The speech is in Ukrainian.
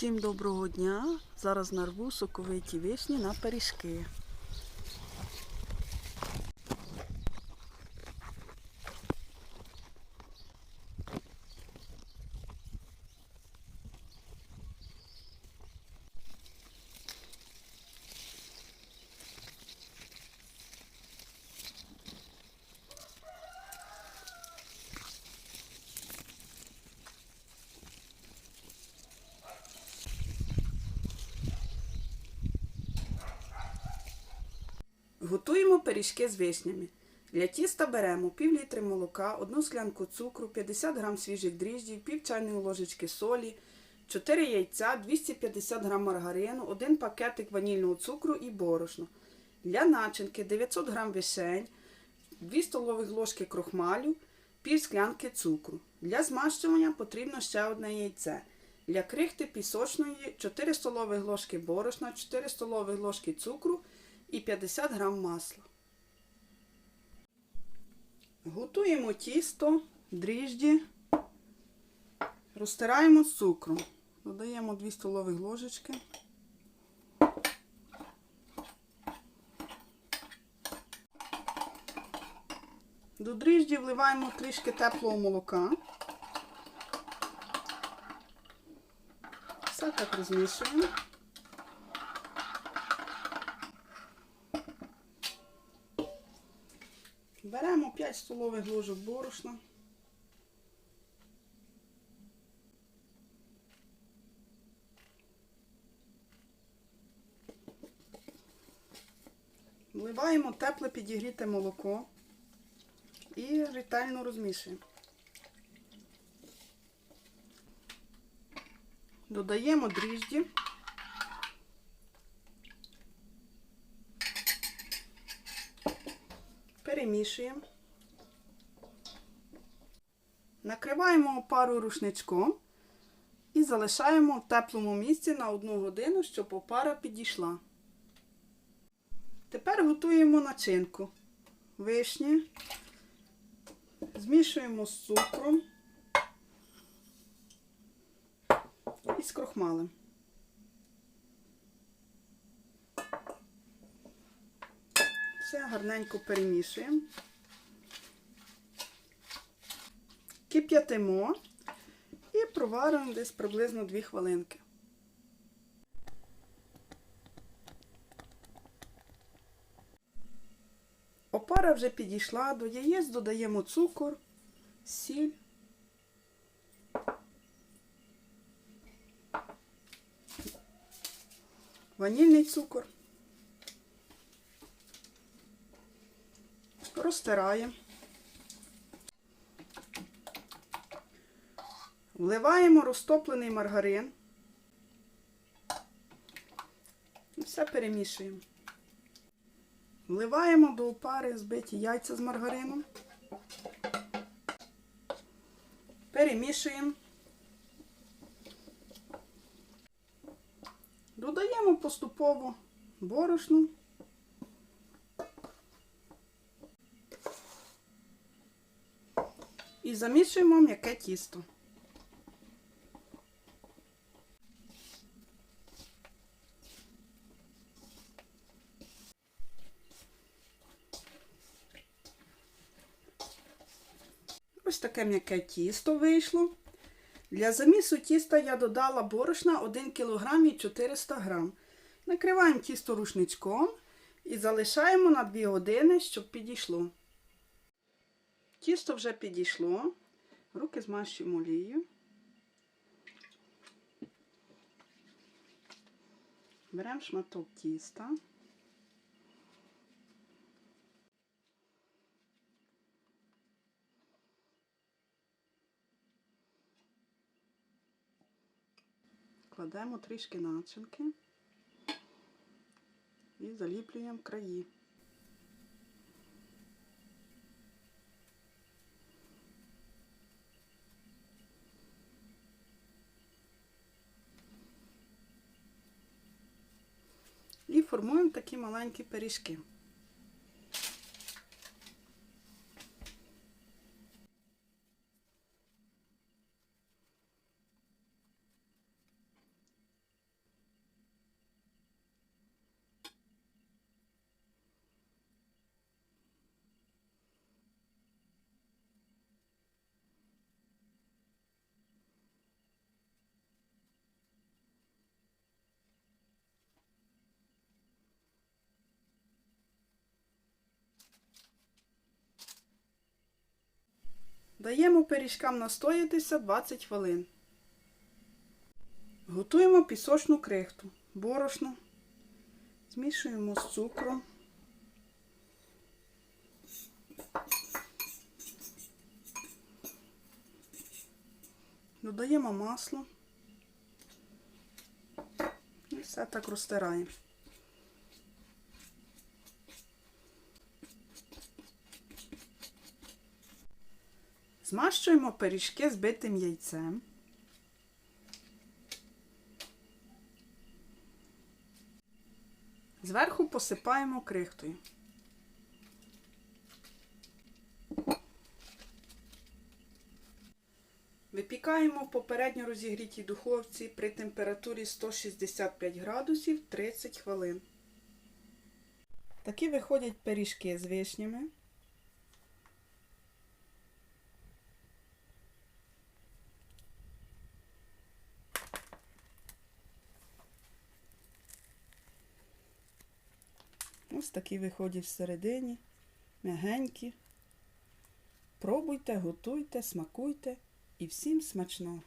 Всім доброго дня! Зараз нарву соковиті вишні на пиріжки. Готуємо пиріжки з вишнями. Для тіста беремо пів літри молока, одну склянку цукру, 50 г свіжих дріжджів, пів чайної ложечки солі, 4 яйця, 250 г маргарину, 1 пакетик ванільного цукру і борошно. Для начинки 900 г вишень, 2 столових ложки крохмалю, пів склянки цукру. Для змащування потрібно ще одне яйце. Для крихти пісочної 4 столових ложки борошна, 4 столових ложки цукру і 50 г масла. Готуємо тісто, дріжджі, розтираємо з цукром. Додаємо 2 столових ложечки. До дріжджі вливаємо трішки теплого молока. Все так розмішуємо. Беремо 5 столових ложок борошна. Вливаємо тепле підігріте молоко і ретельно розмішуємо. Додаємо дріжджі. Перемішуємо. Накриваємо опару рушничком і залишаємо в теплому місці на одну годину, щоб опара підійшла. Тепер готуємо начинку. Вишні. Змішуємо з цукром і з крохмалем. Все гарненько перемішуємо. Кип'ятимо і проваримо десь приблизно 2 хвилинки. Опара вже підійшла, до яєць додаємо цукор, сіль. Ванільний цукор. Розтираємо. Вливаємо розтоплений маргарин. І все перемішуємо. Вливаємо до опари збиті яйця з маргарином. Перемішуємо. Додаємо поступово борошно. І замішуємо м'яке тісто. Ось таке м'яке тісто вийшло. Для замісу тіста я додала борошна 1 кг і 400 г. Накриваємо тісто рушничком і залишаємо на 2 години, щоб підійшло. Тісто вже підійшло. Руки змащуємо олією. Беремо шматок тіста. Кладемо трішки начинки і заліплюємо краї. І формуємо такі маленькі пиріжки. Даємо пиріжкам настоятися 20 хвилин. Готуємо пісочну крихту. Борошно. Змішуємо з цукром. Додаємо масло. І все так розтираємо. Змащуємо пиріжки збитим яйцем. Зверху посипаємо крихтою. Випікаємо в попередньо розігрітій духовці при температурі 165 градусів 30 хвилин. Такі виходять пиріжки з вишнями. Ось такі виходять всередині, м'ягенькі. Пробуйте, готуйте, смакуйте і всім смачного!